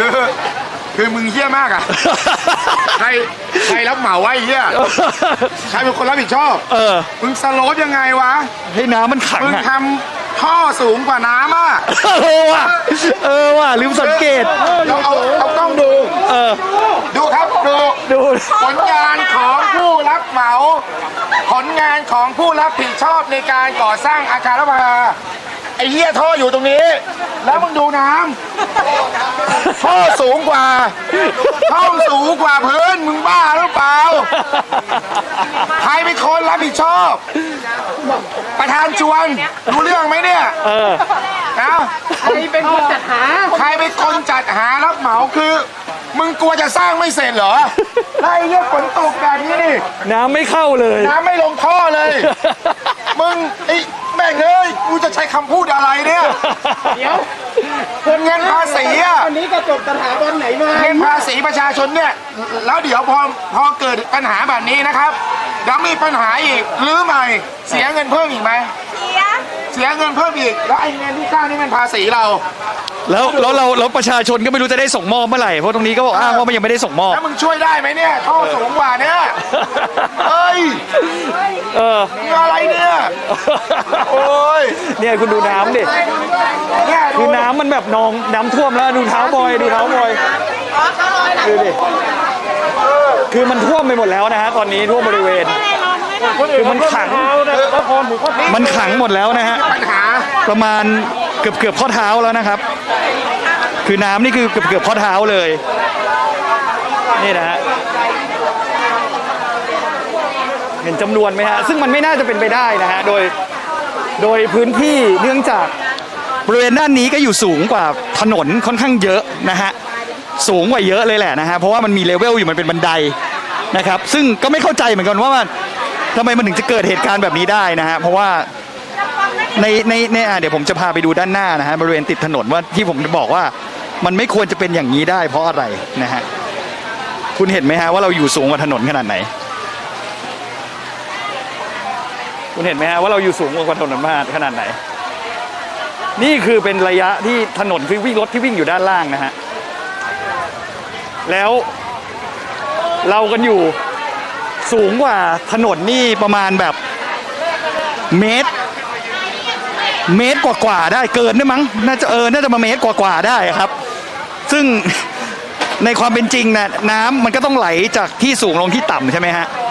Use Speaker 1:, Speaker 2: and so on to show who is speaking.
Speaker 1: คือคือมึงเฮี้ยมากอะ ใครใครรับเหมาไว้เฮี้ยใครเป็นคนรับผิดชอบ
Speaker 2: เออ
Speaker 1: มึงสโลปยังไงวะ
Speaker 2: ให้น้ำมันขัง
Speaker 1: มึง
Speaker 2: อะ
Speaker 1: ทำท่อสูงกว่าน้ำอะ
Speaker 2: เออว่ะเออว่ะลืมสังเกต
Speaker 1: เราเอาเอากล้องดู
Speaker 2: เออ
Speaker 1: ดูครับดู
Speaker 2: ดู
Speaker 1: ผลงานของผู้รับเหมา ผลงานของผู้รับผิดชอบในการก่อสร้างอาคารรัฐสภาไอ้เหี้ยท่ออยู่ตรงนี้ แล้วมึงดูน้ำท่อสูงกว่าท่อสูงกว่าพื้นมึงบ้าหรือเปล่าใครเป็นคนรับผิดชอบ ประธานชวนรู้เรื่องไหมเนี่ย
Speaker 2: เออ
Speaker 1: นะใครเป็นคนจัดหา ใครเป็นคนจัดหารับเหมาคือ มึงกลัวจะสร้างไม่เสร็จเหรอไอ้เหี้ยฝนตกแบบนี้นี่
Speaker 2: น้ำไม่เข้าเลย
Speaker 1: น้ำไม่ลงท่อเลย มึงไอ้แม่งเอ้ยกูจะใช้คำพูดอะไรเนี่ย
Speaker 3: เดี๋ยว
Speaker 1: เงินภาษีอะ
Speaker 3: วันนี้ก็จบสถาบันไหนมา
Speaker 1: เงินภาษีประชาชนเนี่ยแล้วเดี๋ยวพอพอเกิดปัญหาแบบนี้นะครับเดี๋ยวมีปัญหาอีกหรือใหม่เสียเงินเพิ่มอีกไหม
Speaker 4: เสีย
Speaker 1: เสียเงินเพิ่มอีก แล้วไอ้เงินที่สร้างนี่มันภาษีเรา
Speaker 2: แล้วแล้วเราแล้วประชาชนก็ไม่รู้จะได้ส่งมอบเมื่อไหร่เพราะตรงนี้ก็บอกอ้างว่ามันยังไม่ได้ส่งมอบ
Speaker 1: แล้วมึงช่วยได้ไหมเนี่ยท่อสูงกว่าเนี่ยเฮ้ย
Speaker 2: เออ
Speaker 1: มึงอะไรเนี่ยโอ้ย
Speaker 2: เนี่ยคุณดูน้ำดิ
Speaker 1: เนี่ยดู
Speaker 2: คือน้ำมันแบบนองน้ำท่วมแล้วดูเท้าบอยดูเท้าบอยดูดิคือมันท่วมไปหมดแล้วนะฮะตอนนี้ท่วมบริเวณ คือมันขัง มันขังหมดแล้วนะฮะ
Speaker 1: ป
Speaker 2: ระมาณเกือบเกือบข้อเท้าแล้วนะครับ คือน้ำนี่คือเกือบเกือบข้อเท้าเลยนี่นะฮะเห็นจำนวนไหมฮะซึ่งมันไม่น่าจะเป็นไปได้นะฮะโดยโดยพื้นที่เนื่องจากบริเวณด้านนี้ก็อยู่สูงกว่าถนนค่อนข้างเยอะนะฮะสูงกว่าเยอะเลยแหละนะฮะเพราะว่ามันมีเลเวลอยู่มันเป็นบันไดนะครับ ซึ่งก็ไม่เข้าใจเหมือนกันว่า ทำไมมันถึงจะเกิดเหตุการณ์แบบนี้ได้นะฮะเพราะว่าในในในอะเดี๋ยวผมจะพาไปดูด้านหน้านะฮะบริเวณติดถนนว่าที่ผมบอกว่ามันไม่ควรจะเป็นอย่างนี้ได้ เพราะอะไรนะฮะคุณเห็นไหมฮะว่าเราอยู่สูงกว่าถนนขนาดไหน คุณเห็นไหมฮะว่าเราอยู่สูงกว่าถนนมากขนาดไหน นี่คือเป็นระยะที่ถนนคือวิ่งรถที่วิ่งอยู่ด้านล่างนะฮะแล้วเรากันอยู่ สูงกว่าถนนนี่ประมาณแบบเมตร เมตรกว่าๆได้เกินได้มั้งน่าจะเออน่าจะมาเมตรกว่าๆได้ครับ ซึ่งในความเป็นจริงนะน้ำมันก็ต้องไหลจากที่สูงลงที่ต่ำใช่ไหมฮะ